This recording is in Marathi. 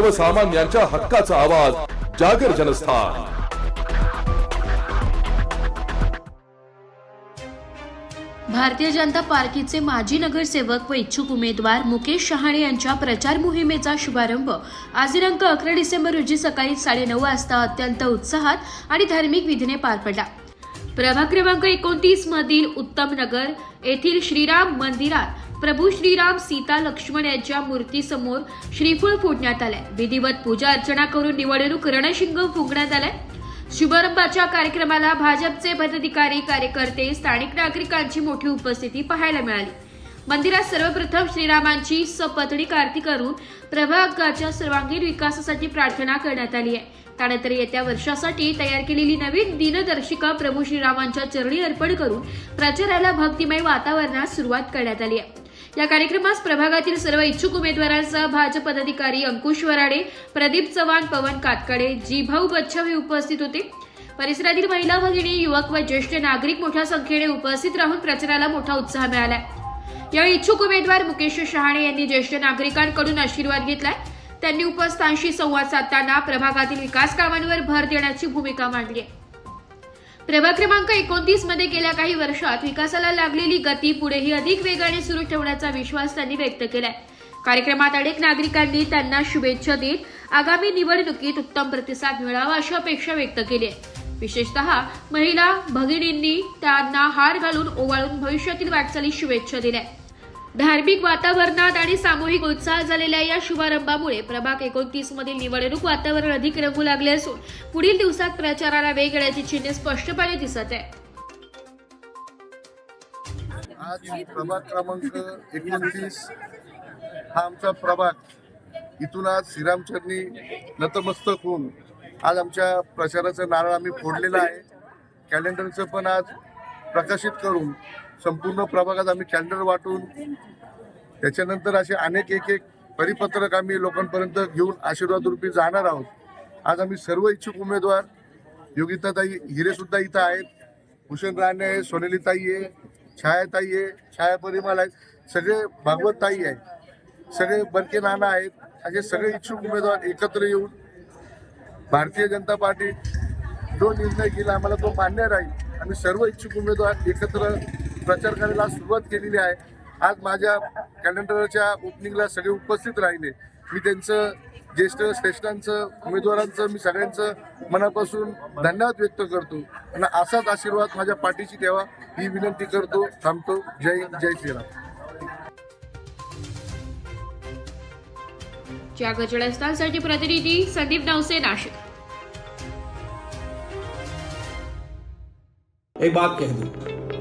सर्वसामान्यांच्या हक्काचा आवाज जागर जनस्थान. भारतीय जनता पार्टीचे माजी नगरसेवक व इच्छुक उमेदवार मुकेश शहाणे यांच्या प्रचार मोहिमेचा शुभारंभ. आज दिनांक अकरा डिसेंबर रोजी सकाळी साडेनऊ वाजता अत्यंत उत्साहात आणि धार्मिक विधीने पार पडला. प्रभाग क्रमांक एकोणतीस मधील उत्तम नगर येथील श्रीराम मंदिरात प्रभू श्रीराम सीता लक्ष्मण यांच्या मूर्तीसमोर श्रीफळ फोडण्यात आलंय. विधिवत पूजा अर्चना करून निवडणूक रणशिंग फुंकण्यात आलाय. शुभारंभाच्या कार्यक्रमाला भाजपचे पदाधिकारी कार्यकर्ते स्थानिक नागरिकांची मोठी उपस्थिती पाहायला मिळाली. मंदिरात सर्वप्रथम श्रीरामांची सपत्नी आरती करून प्रभागाच्या सर्वांगीण विकासासाठी प्रार्थना करण्यात आली आहे. त्यानंतर येत्या वर्षासाठी तयार केलेली नवीन दिनदर्शिका प्रभू श्रीरामांच्या चरणी अर्पण करून प्रचाराला भक्तिमय वातावरणात सुरुवात करण्यात आली आहे. या कार्यक्रमास प्रभागातील सर्व इच्छुक उमेदवारांसह भाजप पदाधिकारी अंकुश वराडे प्रदीप चव्हाण पवन कातकडे जीभाऊ बच्छव हे उपस्थित होते. परिसरातील महिला भगिनी युवक व ज्येष्ठ नागरिक मोठ्या संख्येने उपस्थित राहून प्रचाराला मोठा उत्साह मिळाला यावेळी इच्छुक उमेदवार मुकेश शहाणे यांनी ज्येष्ठ नागरिकांकडून आशीर्वाद घेतलाय. त्यांनी उपस्थांशी संवाद साधताना प्रभागातील विकास कामांवर भर देण्याची भूमिका मांडली आहे. प्रभाग क्रमांक एकोणतीसमध्ये गेल्या काही वर्षात विकासाला लागलेली गती पुढेही अधिक वेगाने सुरू ठेवण्याचा विश्वास त्यांनी व्यक्त केलाय. कार्यक्रमात अनेक नागरिकांनी त्यांना शुभेच्छा देत आगामी निवडणुकीत उत्तम प्रतिसाद मिळावा अशी अपेक्षा व्यक्त केली आहे. विशेषतः महिला भगिनींनी त्यांना हार घालून ओवाळून भविष्यातील वाटचाली शुभेच्छा दिल्या धार्मिक वातावरणात आणि सामूहिक उत्साह झालेल्या या शुभारंभामुळे प्रभाग एकोणतीस मधील निवडणूक वातावरण अधिक रंगू लागले असून पुढील दिवसात प्रचाराला वेग येण्याची चिन्हे स्पष्टपणे दिसत आहे आज प्रभाग क्रमांक एकोणतीस हा आमचा प्रभाग. इथून आज श्रीरामचरणी नतमस्तक होऊन आज आमच्या प्रचाराचं नारळ आम्ही फोडलेलं आहे. कॅलेंडरचं पण आज प्रकाशित करून संपूर्ण प्रभागात आम्ही कॅलेंडर वाटून त्याच्यानंतर असे अनेक एक एक परिपत्रक आम्ही लोकांपर्यंत घेऊन आशीर्वाद रूपी जाणार आहोत. आज आम्ही सर्व इच्छुक उमेदवार योगिताताई हिरे सुद्धा इथं आहेत भूषण राणे आहे सोनेली ताई आहे छायाताई आहे छाया परिमाल आहेत सगळे भागवत ताई आहेत सगळे बरके नाना आहेत असे सगळे इच्छुक उमेदवार एकत्र येऊन भारतीय जनता पार्टी जो निर्णय केला आम्हाला तो मान्य राहील. आम्ही सर्व इच्छुक उमेदवार एकत्र प्रचार करायला सुरुवात केलेली आहे. आज माझ्या कॅलेंडरच्या ओपनिंगला सगळे उपस्थित राहिले. मी त्यांचं ज्येष्ठ श्रेष्ठांचं उमेदवारांचं मी सगळ्यांचं मनापासून धन्यवाद व्यक्त करतो. आणि असाच आशीर्वाद माझ्या पाठीशी ठेवा ही विनंती करतो थांबतो. जय जय श्रीराम. जागर जडस्थानसाठी प्रतिनिधी संदीप नवसे नाशिक. एक बात कह दूं।